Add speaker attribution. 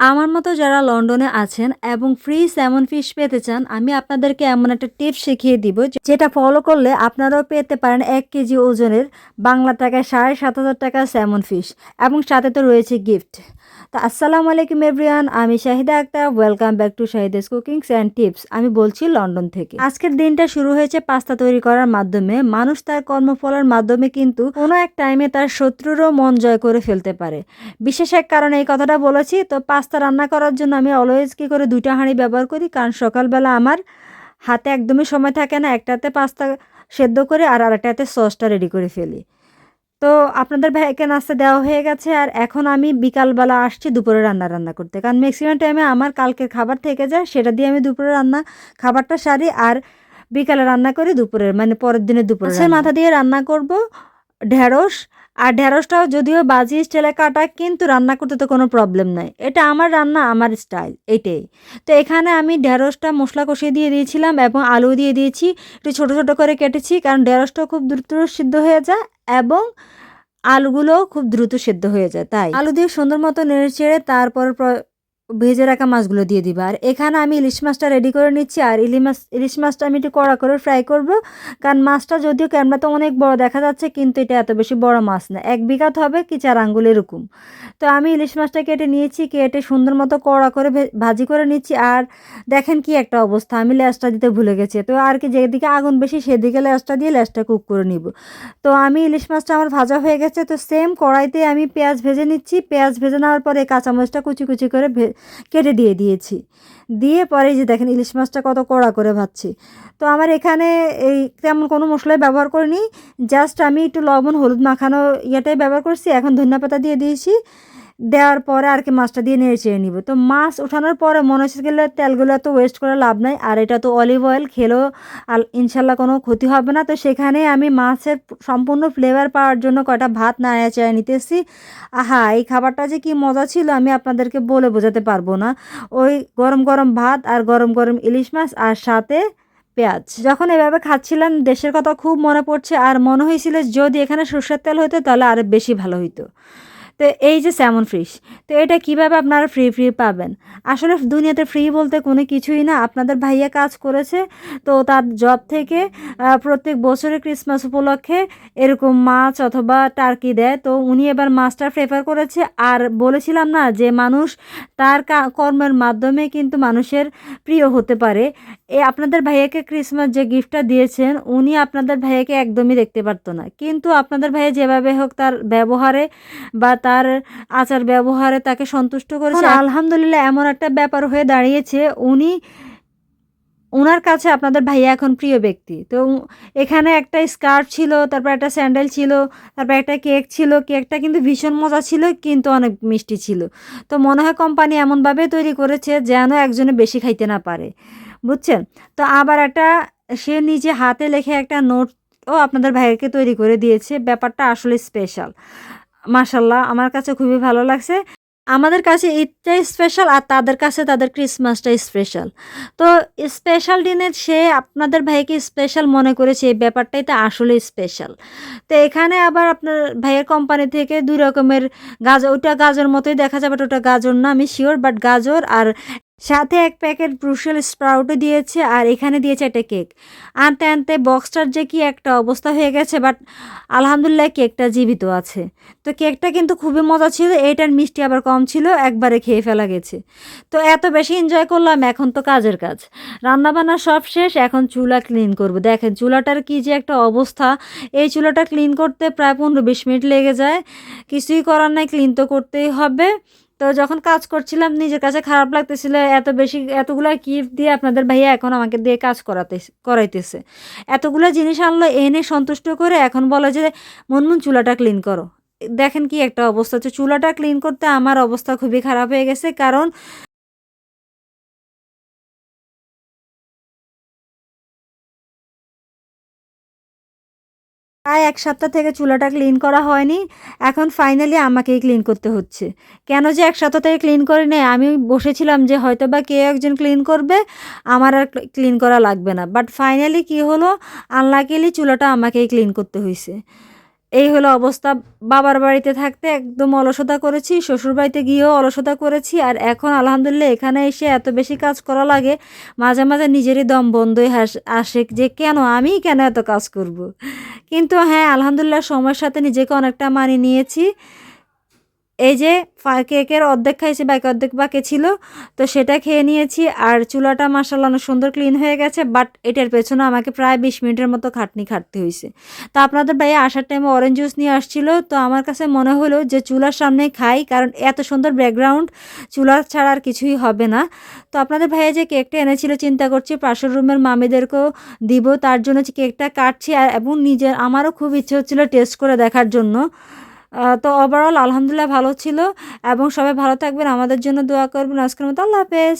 Speaker 1: আমার মতো যারা লন্ডনে আছেন এবং ফ্রি স্যামন ফিশ পেতে চান, আমি আপনাদেরকে এমন একটা টিপস শিখিয়ে দিব যেটা ফলো করলে আপনারাও পেতে পারেন এক কেজি ওজনের বাংলা টাকায় সাড়ে সাত হাজার টাকা স্যামন ফিশ এবং সাথে তো রয়েছে গিফট তো আসসালামু আলাইকুম এভরিয়ান আমি Shahida Akter welcome back to Shahida's cookings and tips আমি বলছি লন্ডন থেকে। আজকের দিনটা শুরু হয়েছে পাস্তা তৈরি করার মাধ্যমে। মানুষ তার কর্মফলের মাধ্যমে কিন্তু কোনো এক টাইমে তার শত্রুরও মন জয় করে ফেলতে পারে। বিশেষ এক কারণে এই কথাটা বলেছি, তো পাস্তা রান্না করার জন্য আমি অলওয়েজ কী করে দুইটা হাঁড়ি ব্যবহার করি। কারণ সকালবেলা আমার হাতে একদমই সময় থাকে না একটাতে পাস্তা সেদ্ধ করে আর আরেকটাতে সসটা রেডি করে ফেলি। তো আপনাদের ভাইকে নাস্তা দেওয়া হয়ে গেছে আর এখন আমি বিকালবেলা আসছি দুপুরে রান্না রান্না করতে। কারণ ম্যাক্সিমাম টাইমে আমার কালকের খাবার থেকে যায় সেটা দিয়ে আমি দুপুরে রান্না খাবারটা সারি আর বিকালে রান্না করি দুপুরের মানে পরের দিনে দুপুরে সে মাথা দিয়ে রান্না করব ঢেঁড়স, আর ঢেঁড়সটাও যদিও বাজি স্টাইলে কাটা, কিন্তু রান্না করতে তো কোনো প্রবলেম নাই। এটা আমার রান্না, আমার স্টাইল এইটাই তো এখানে আমি ঢেঁড়সটা মশলা কষিয়ে দিয়ে দিয়েছিলাম এবং আলু দিয়ে দিয়েছি। একটু ছোটো ছোটো করে কেটেছি, কারণ ঢেঁড়সটাও খুব দ্রুত সিদ্ধ হয়ে যায় এবং আলুগুলোও খুব দ্রুত সেদ্ধ হয়ে যায়, তাই। আলু দিয়ে সুন্দর মতো নেড়ে চেড়ে তারপর প্র- ভেজে রাখা মাছগুলো দিয়ে দিবা। আর এখানে আমি ইলিশ মাছটা রেডি করে নিচ্ছি। আর ইলি মাছ, ইলিশ মাছটা আমি একটু কড়া করে ফ্রাই করব। কারণ মাছটা যদিও ক্যামেরাতে অনেক বড় দেখা যাচ্ছে, কিন্তু এটা এত বেশি বড় মাছ না। এক বিঘাত হবে কি চার আঙ্গুল এরকম। তো আমি ইলিশ মাছটা কেটে নিয়েছি, কেটে সুন্দর মতো কড়া করে ভাজি করে নিচ্ছি। আর দেখেন কি একটা অবস্থা, আমি লেসটা দিতে ভুলে গেছি। তো আর কি যেদিকে আগুন বেশি, সেদিকে লেসটা দিয়ে লেসটা কুক করে নিব। তো আমি ইলিশ মাছটা আমার ভাজা হয়ে গেছে। তো সেম কড়াইতে আমি পেঁয়াজ ভেজে নিচ্ছি। পেঁয়াজ ভেজে নেওয়ার পরে কাঁচামরিচটা কুচি কুচি করে ভে- কেটে দিয়ে দিয়েছি। দিয়ে পরে যে দেখেন ইলিশ মাছটা কত কড়া করে ভাজছি। তো আমার এখানে এই তেমন কোনো মশলাই ব্যবহার করিনি, জাস্ট আমি একটু লবণ, হলুদ মাখানো ইয়েটাই ব্যবহার করছি, এখন ধনিয়া পাতা দিয়ে দিয়েছি। দেওয়ার পরে আর কি মাছটা দিয়ে নেড়ে চেড়ে নিব। তো মাছ ওঠানোর পরে মনে হচ্ছে গেলে তেলগুলো এত ওয়েস্ট করে লাভ নাই, আর এটা তো অলিভ অয়েল খেলেও আর ইনশাল্লাহ কোনো ক্ষতি হবে না। তো সেখানে আমি মাছের সম্পূর্ণ ফ্লেভার পাওয়ার জন্য কয়টা ভাত নাড়িয়ে চেড়ে নিতেছি। আহা, এই খাবারটা যে কি মজা ছিল, আমি আপনাদেরকে বলে বোঝাতে পারব না। ওই গরম গরম ভাত আর গরম গরম ইলিশ মাছ আর সাথে পেঁয়াজ। যখন এভাবে খাচ্ছিলাম, দেশের কথা খুব মনে পড়ছে, আর মনে হয়েছিল যদি এখানে সর্ষের তেল হতো তাহলে আরও বেশি ভালো হইতো। তো এই যে স্যামন ফিশ তো এটা কীভাবে আপনারা ফ্রি ফ্রি পাবেন? আসলে দুনিয়াতে ফ্রি বলতে কোনো কিছুই না, আপনাদের ভাইয়া কাজ করেছে, তো তার জব থেকে প্রত্যেক বছরে ক্রিসমাস উপলক্ষে এরকম মাছ অথবা টার্কি দেয়, তো উনি এবার মাছটা প্রেফার করেছে। আর বলেছিলাম না যে মানুষ তার কর্মের মাধ্যমে কিন্তু মানুষের প্রিয় হতে পারে। এ আপনাদের ভাইয়াকে ক্রিসমাস যে গিফটটা দিয়েছেন, উনি আপনাদের ভাইয়াকে একদমই দেখতে পারতো না। কিন্তু আপনাদের ভাইয়া যেভাবে হোক তার ব্যবহারে বা তার আচার ব্যবহারে তাকে সন্তুষ্ট করেছে। আলহামদুলিল্লাহ এমন একটা ব্যাপার হয়ে দাঁড়িয়েছে, উনি ওনার কাছে আপনাদের ভাইয়া এখন প্রিয় ব্যক্তি। তো এখানে একটা স্কার্ট ছিল, তারপর একটা স্যান্ডেল ছিল, তারপর একটা কেক ছিল, কেকটা কিন্তু ভীষণ মজা ছিল, কিন্তু অনেক মিষ্টি ছিল। তো মনে হয় কোম্পানি এমনভাবে তৈরি করেছে যেন একজনে বেশি খাইতে না পারে। বুঝছেন? তো আবার একটা, সে নিজে হাতে লেখে একটা নোট ও আপনাদের ভাইয়াকে তৈরি করে দিয়েছে। ব্যাপারটা আসলে স্পেশাল মাশাল্লাহ, আমার কাছে খুবই ভালো লাগছে। আমাদের কাছে ঈদটাই স্পেশাল আর তাদের কাছে তাদের ক্রিসমাসটাই স্পেশাল তো স্পেশাল দিনে সে আপনাদের ভাইকে স্পেশাল মনে করেছে, এই ব্যাপারটাই তো আসলে স্পেশাল তো এখানে আবার আপনার ভাইয়ের কোম্পানি থেকে দুই রকমের গাজর ওটা গাজর মতোই দেখা যাবে, ওটা গাজর না, আমি শিওর বাট গাজর আর সাথে এক প্যাকেট ব্রুশেল স্প্রাউটও দিয়েছে আর এখানে দিয়েছে একটা কেক। আনতে আনতে বক্সটার যে কি একটা অবস্থা হয়ে গেছে বাট আলহামদুলিল্লাহ কেকটা জীবিত আছে। তো কেকটা কিন্তু খুবই মজা ছিল এইটার মিষ্টি আবার কম ছিল, একবারে খেয়ে ফেলা গেছে। তো এত বেশি এনজয় করলাম, এখন তো কাজের কাজ। রান্নাবান্না সব শেষ, এখন চুলা ক্লিন করব। দেখেন, চুলাটার কি যে একটা অবস্থা। এই চুলাটা ক্লিন করতে প্রায় পনেরো বিশ মিনিট লেগে যায়। কিছুই করার নাই ক্লিন তো করতেই হবে। তো যখন কাজ করছিলাম, নিজের কাছে খারাপ লাগতেছিল, এত বেশি, এতগুলো গিফট দিয়ে আপনাদের ভাইয়া এখন আমাকে দিয়ে কাজ করাতে, করাইতেছে। এতগুলো জিনিস আনলো, এনে সন্তুষ্ট করে এখন বলে যে, মনমুন, চুলাটা ক্লিন করো। দেখেন কি একটা অবস্থা হচ্ছে। চুলাটা ক্লিন করতে আমার অবস্থা খুবই খারাপ হয়ে গেছে, কারণ প্রায় এক সপ্তাহ থেকে চুলাটা ক্লিন করা হয়নি। এখন ফাইনালি আমাকেই ক্লিন করতে হচ্ছে। কেন যে এক সপ্তাহ থেকে ক্লিন করে নেই? আমি বসেছিলাম যে হয়তো বা কেউ একজন ক্লিন করবে, আমার আর ক্লিন করা লাগবে না। বাট ফাইনালি কি হলো? আনলাকিলি চুলাটা আমাকেই ক্লিন করতে হয়েছে এই হলো অবস্থা বাবার বাড়িতে থাকতে একদম অলসতা করেছি, শ্বশুর বাড়িতে গিয়েও অলসতা করেছি আর এখন আলহামদুলিল্লাহ এখানে এসে এত বেশি কাজ করা লাগে, মাঝে মাঝে নিজেরই দম বন্ধই আসে যে কেন আমি কেন এত কাজ করব। কিন্তু হ্যাঁ আলহামদুলিল্লাহ সময়ের সাথে নিজেকে অনেকটা মানিয়ে নিয়েছি এই যে কেকের অর্ধেক খাইছি, বাকি অর্ধেক বাকি ছিল, তো সেটা খেয়ে নিয়েছি। আর চুলাটা মাসাল্লাহ অনেক সুন্দর ক্লিন হয়ে গেছে বাট এটার পেছনে আমাকে প্রায় বিশ মিনিটের মতো খাটনি খাটতে হয়েছে তো আপনাদের ভাইয়া আসার টাইমে অরেঞ্জ জুস নিয়ে আসছিল, তো আমার কাছে মনে হলো যে চুলার সামনে খাই, কারণ এত সুন্দর ব্যাকগ্রাউন্ড চুলা ছাড়া আর কিছুই হবে না। তো আপনাদের ভাইয়া যে কেকটা এনেছিল, চিন্তা করছি পাশের রুমের মামিদেরকেও দিব, তার জন্য কেকটা কাটছি, আর এবং নিজের আমারও খুব ইচ্ছে হচ্ছিল টেস্ট করে দেখার জন্য। তো ওভারঅল আলহামদুলিল্লাহ ভালো ছিল এবং সবাই ভালো থাকবেন। আমাদের জন্য দোয়া করবেন। আজকের মতো আল্লাহ হাফেজ।